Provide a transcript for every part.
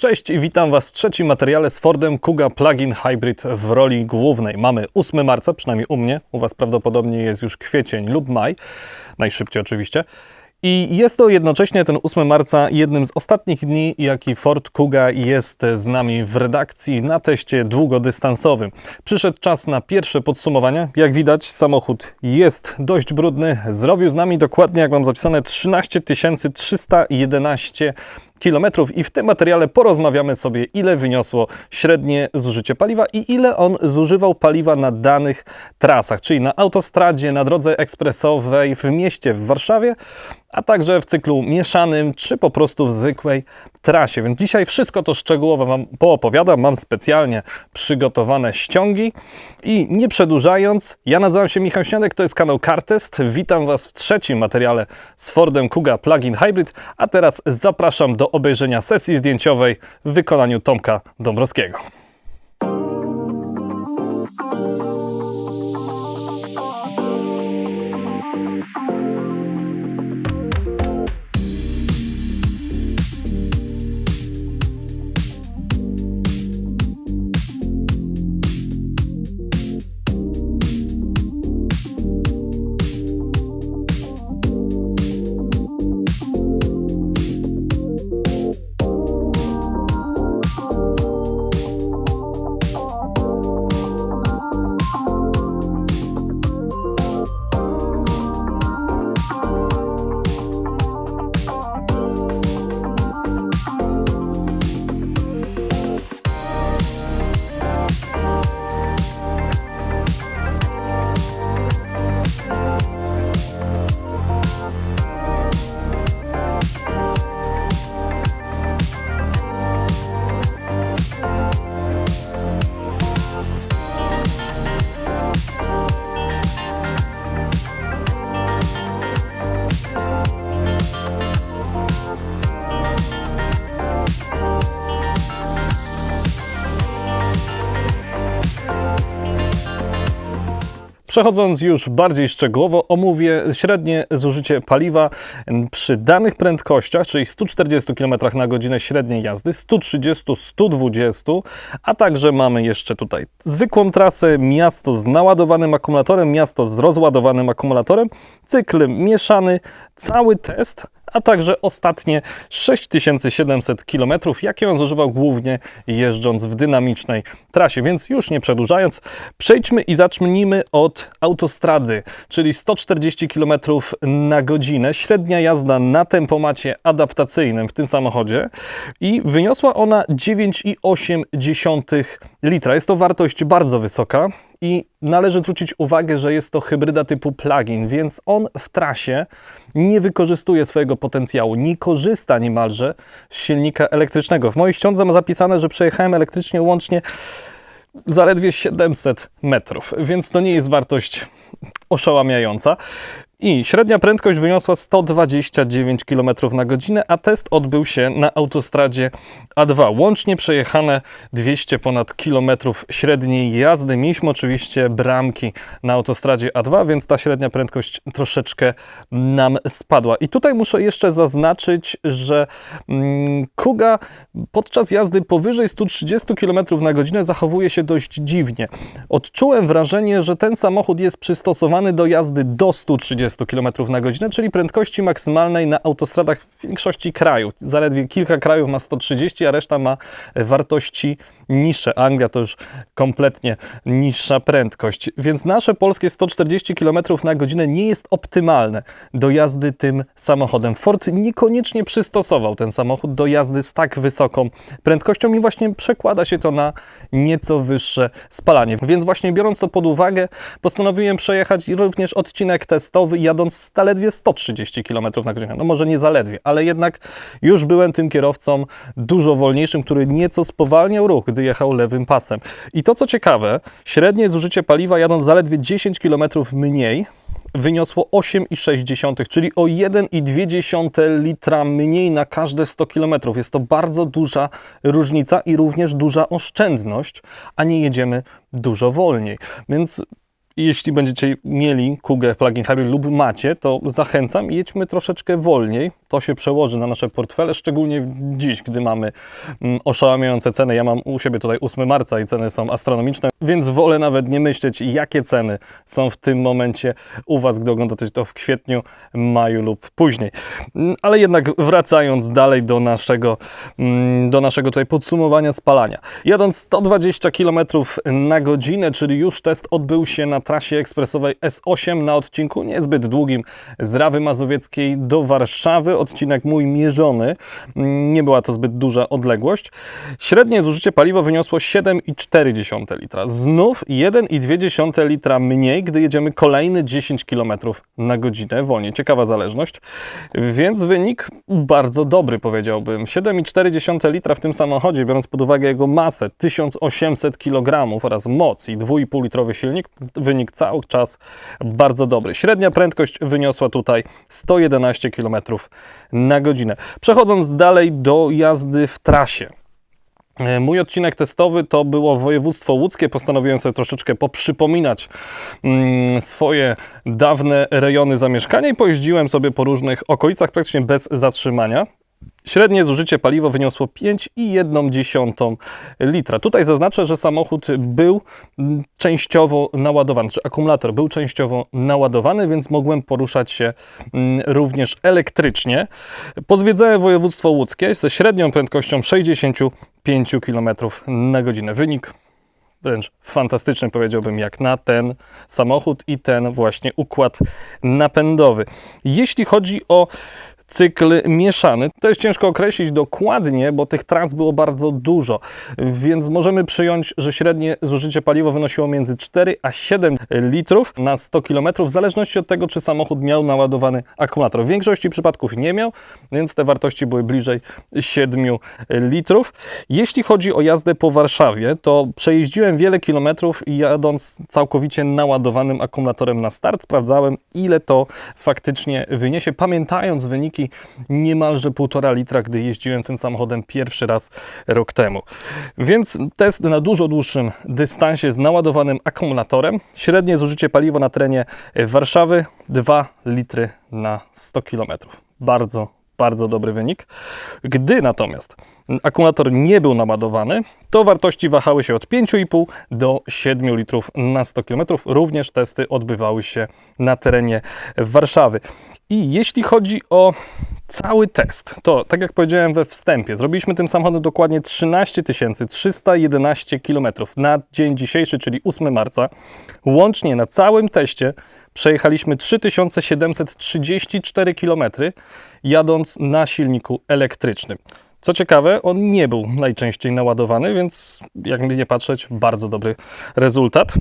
Cześć i witam Was w trzecim materiale z Fordem Kuga Plug-in Hybrid w roli głównej. Mamy 8 marca, przynajmniej u mnie, u Was prawdopodobnie jest już kwiecień lub maj, najszybciej oczywiście. I jest to jednocześnie ten 8 marca jednym z ostatnich dni, jaki Ford Kuga jest z nami w redakcji na teście długodystansowym. Przyszedł czas na pierwsze podsumowania. Jak widać, samochód jest dość brudny. Zrobił z nami dokładnie, jak mam zapisane, 13 311 kilometrów i w tym materiale porozmawiamy sobie, ile wyniosło średnie zużycie paliwa i ile on zużywał paliwa na danych trasach, czyli na autostradzie, na drodze ekspresowej, w mieście w Warszawie, a także w cyklu mieszanym, czy po prostu w zwykłej trasie. Więc dzisiaj wszystko to szczegółowo Wam poopowiadam. Mam specjalnie przygotowane ściągi i nie przedłużając, ja nazywam się Michał Śniadek, to jest kanał Cartest. Witam Was w trzecim materiale z Fordem Kuga Plug-in Hybrid, a teraz zapraszam do obejrzenia sesji zdjęciowej w wykonaniu Tomka Dąbrowskiego. Przechodząc już bardziej szczegółowo, omówię średnie zużycie paliwa przy danych prędkościach, czyli 140 km na godzinę średniej jazdy, 130, 120, a także mamy jeszcze tutaj zwykłą trasę, miasto z naładowanym akumulatorem, miasto z rozładowanym akumulatorem, cykl mieszany, cały test, a także ostatnie 6700 km, jakie on zużywał głównie jeżdżąc w dynamicznej trasie. Więc już nie przedłużając, przejdźmy i zacznijmy od autostrady, czyli 140 km na godzinę, średnia jazda na tempomacie adaptacyjnym w tym samochodzie i wyniosła ona 9,8 litra. Jest to wartość bardzo wysoka i należy zwrócić uwagę, że jest to hybryda typu plug-in, więc on w trasie nie wykorzystuje swojego potencjału, nie korzysta niemalże z silnika elektrycznego. W mojej ściądze ma zapisane, że przejechałem elektrycznie łącznie zaledwie 700 metrów, więc to nie jest wartość oszałamiająca. I średnia prędkość wyniosła 129 km na godzinę, a test odbył się na autostradzie A2. Łącznie przejechane 200 ponad kilometrów średniej jazdy. Mieliśmy oczywiście bramki na autostradzie A2, więc ta średnia prędkość troszeczkę nam spadła. I tutaj muszę jeszcze zaznaczyć, że mm, Kuga podczas jazdy powyżej 130 km na godzinę zachowuje się dość dziwnie. Odczułem wrażenie, że ten samochód jest przystosowany do jazdy do 130 km na godzinę, czyli prędkości maksymalnej na autostradach w większości krajów. Zaledwie kilka krajów ma 130, a reszta ma wartości niższe. Anglia to już kompletnie niższa prędkość. Więc nasze polskie 140 km na godzinę nie jest optymalne do jazdy tym samochodem. Ford niekoniecznie przystosował ten samochód do jazdy z tak wysoką prędkością i właśnie przekłada się to na nieco wyższe spalanie. Więc właśnie biorąc to pod uwagę, postanowiłem przejechać również odcinek testowy jadąc zaledwie 130 km na godzinę. No może nie zaledwie, ale jednak już byłem tym kierowcą dużo wolniejszym, który nieco spowalniał ruch, gdy jechał lewym pasem. I to co ciekawe, średnie zużycie paliwa jadąc zaledwie 10 km mniej wyniosło 8,6, czyli o 1,2 litra mniej na każde 100 km. Jest to bardzo duża różnica i również duża oszczędność, a nie jedziemy dużo wolniej. Więc jeśli będziecie mieli Kugę plug-in hybrid lub macie, to zachęcam, jedźmy troszeczkę wolniej to się przełoży na nasze portfele, szczególnie dziś, gdy mamy mm, oszałamiające ceny. Ja mam u siebie tutaj 8 marca i ceny są astronomiczne, więc wolę nawet nie myśleć, jakie ceny są w tym momencie u Was, gdy oglądacie to w kwietniu, maju lub później. Mm, Ale jednak wracając dalej do naszego, mm, do naszego tutaj podsumowania spalania. Jadąc 120 km na godzinę, czyli już test odbył się na trasie ekspresowej S8 na odcinku niezbyt długim z Rawy Mazowieckiej do Warszawy. Odcinek mój mierzony. Mm, Nie była to zbyt duża odległość. Średnie zużycie paliwa wyniosło 7,4 litra. Znów 1,2 litra mniej, gdy jedziemy kolejny 10 km na godzinę wolniej. Ciekawa zależność. Więc wynik bardzo dobry, powiedziałbym. 7,4 litra w tym samochodzie, biorąc pod uwagę jego masę 1800 kg oraz moc i 2,5 litrowy silnik, wynik cały czas bardzo dobry. Średnia prędkość wyniosła tutaj 111 km na godzinę. Przechodząc dalej do jazdy w trasie. E, Mój odcinek testowy to było województwo łódzkie. Postanowiłem sobie troszeczkę poprzypominać mm, swoje dawne rejony zamieszkania i pojeździłem sobie po różnych okolicach praktycznie bez zatrzymania. Średnie zużycie paliwa wyniosło 5,1 litra. Tutaj zaznaczę, że samochód był częściowo naładowany, czy akumulator był częściowo naładowany, więc mogłem poruszać się mm, również elektrycznie. Pozwiedzałem województwo łódzkie ze średnią prędkością 65 km na godzinę. Wynik wręcz fantastyczny, powiedziałbym, jak na ten samochód i ten właśnie układ napędowy. Jeśli chodzi o cykl mieszany. To jest ciężko określić dokładnie, bo tych tras było bardzo dużo, więc możemy przyjąć, że średnie zużycie paliwa wynosiło między 4 a 7 litrów na 100 km, w zależności od tego, czy samochód miał naładowany akumulator. W większości przypadków nie miał, więc te wartości były bliżej 7 litrów. Jeśli chodzi o jazdę po Warszawie, to przejeździłem wiele kilometrów jadąc całkowicie naładowanym akumulatorem na start. Sprawdzałem, ile to faktycznie wyniesie, pamiętając wyniki niemalże 1,5 litra, gdy jeździłem tym samochodem pierwszy raz rok temu. Więc test na dużo dłuższym dystansie z naładowanym akumulatorem. Średnie zużycie paliwa na terenie Warszawy 2 litry na 100 km. Bardzo, bardzo dobry wynik. Gdy natomiast akumulator nie był naładowany, to wartości wahały się od 5,5 do 7 litrów na 100 km. Również testy odbywały się na terenie Warszawy. I jeśli chodzi o cały test, to tak jak powiedziałem we wstępie, zrobiliśmy tym samochodem dokładnie 13 311 km na dzień dzisiejszy, czyli 8 marca. Łącznie na całym teście przejechaliśmy 3734 km, jadąc na silniku elektrycznym. Co ciekawe, on nie był najczęściej naładowany, więc jakby nie patrzeć, bardzo dobry rezultat.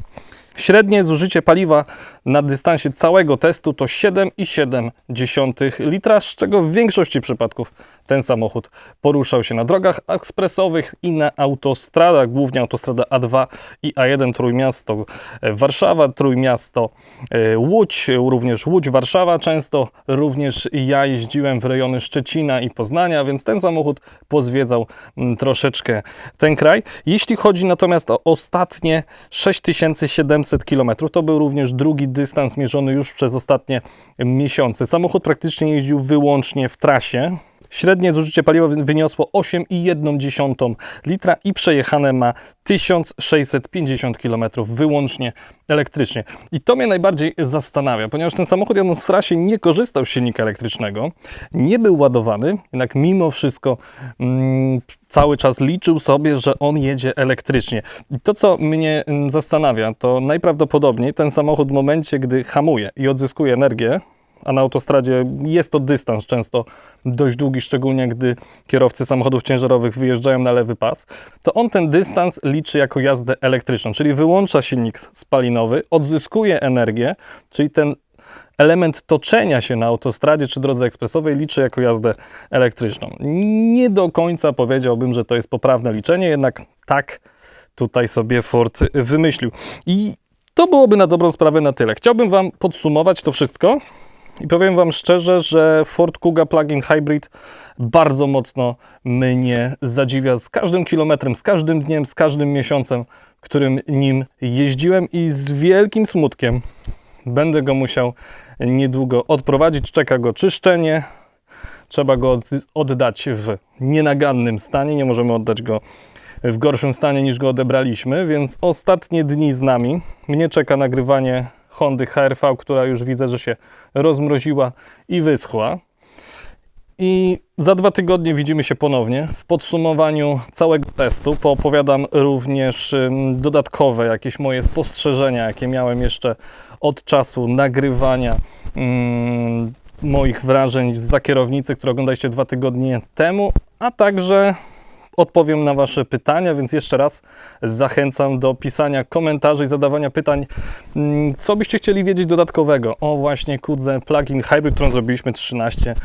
Średnie zużycie paliwa na dystansie całego testu to 7,7 litra, z czego w większości przypadków ten samochód poruszał się na drogach ekspresowych i na autostradach, głównie autostrada A2 i A1 Trójmiasto e, Warszawa, Trójmiasto e, Łódź, również Łódź Warszawa często, również ja jeździłem w rejony Szczecina i Poznania, więc ten samochód pozwiedzał mm, troszeczkę ten kraj. Jeśli chodzi natomiast o ostatnie 6700 km, to był również drugi dystans mierzony już przez ostatnie miesiące. Samochód praktycznie jeździł wyłącznie w trasie. Średnie zużycie paliwa wy- wyniosło 8,1 litra i przejechane ma 1650 km wyłącznie elektrycznie. I to mnie najbardziej zastanawia, ponieważ ten samochód jadąc w trasie nie korzystał z silnika elektrycznego, nie był ładowany, jednak mimo wszystko mm, cały czas liczył sobie, że on jedzie elektrycznie. I to, co mnie mm, zastanawia, to najprawdopodobniej ten samochód w momencie, gdy hamuje i odzyskuje energię, a na autostradzie jest to dystans często dość długi, szczególnie gdy kierowcy samochodów ciężarowych wyjeżdżają na lewy pas, to on ten dystans liczy jako jazdę elektryczną, czyli wyłącza silnik spalinowy, odzyskuje energię, czyli ten element toczenia się na autostradzie czy drodze ekspresowej liczy jako jazdę elektryczną. Nie do końca powiedziałbym, że to jest poprawne liczenie, jednak tak tutaj sobie Ford wymyślił. I to byłoby na dobrą sprawę na tyle. Chciałbym Wam podsumować to wszystko i powiem Wam szczerze, że Ford Kuga Plug-in Hybrid bardzo mocno mnie zadziwia z każdym kilometrem, z każdym dniem, z każdym miesiącem, którym nim jeździłem i z wielkim smutkiem będę go musiał niedługo odprowadzić. Czeka go czyszczenie, trzeba go od- oddać w nienagannym stanie, nie możemy oddać go w gorszym stanie niż go odebraliśmy, więc ostatnie dni z nami. Mnie czeka nagrywanie Hondy HRV, która już widzę, że się rozmroziła i wyschła. I za dwa tygodnie widzimy się ponownie. W podsumowaniu całego testu poopowiadam również dodatkowe jakieś moje spostrzeżenia, jakie miałem jeszcze od czasu nagrywania ym, moich wrażeń z kierownicy, które oglądaliście dwa tygodnie temu, a także odpowiem na Wasze pytania, więc jeszcze raz zachęcam do pisania komentarzy i zadawania pytań, mm, co byście chcieli wiedzieć dodatkowego o właśnie Kudze Plug-in Hybrid, którą zrobiliśmy 13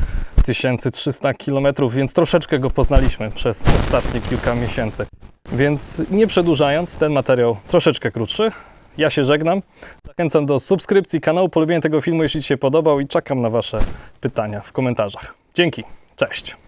300 km, więc troszeczkę go poznaliśmy przez ostatnie kilka miesięcy. Więc nie przedłużając, ten materiał troszeczkę krótszy. Ja się żegnam. Zachęcam do subskrypcji kanału, polubienia tego filmu, jeśli Ci się podobał i czekam na Wasze pytania w komentarzach. Dzięki, cześć.